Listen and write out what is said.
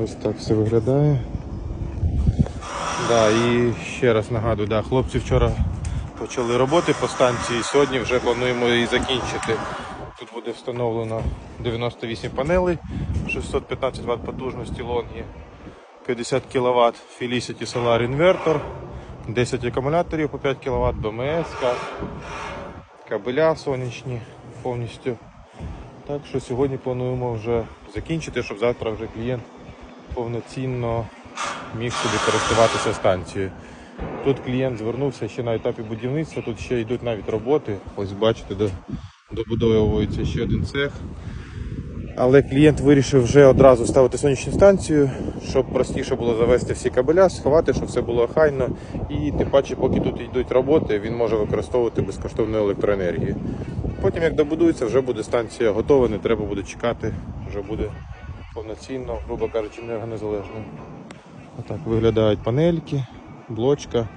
Ось так все виглядає. Да, і ще раз нагадую, да, хлопці вчора почали роботи по станції, сьогодні вже плануємо її закінчити. Тут буде встановлено 98 панелей, 615 Вт потужності лонги, 50 кВт Felicity Solar інвертор, 10 акумуляторів по 5 кВт, БМС, кабеля сонячні повністю. Так що сьогодні плануємо вже закінчити, щоб завтра вже клієнт повноцінно міг собі користуватися станцією. Тут клієнт звернувся ще на етапі будівництва, тут ще йдуть навіть роботи. Ось бачите, добудовується ще один цех. Але клієнт вирішив вже одразу ставити сонячну станцію, щоб простіше було завести всі кабеля, сховати, щоб все було охайно. І тим паче, поки тут йдуть роботи, він може використовувати безкоштовну електроенергію. Потім, як добудується, вже буде станція готова, не треба буде чекати, вже буде повноцінно, грубо кажучи, енергонезалежним. Отак виглядають панельки, блочка.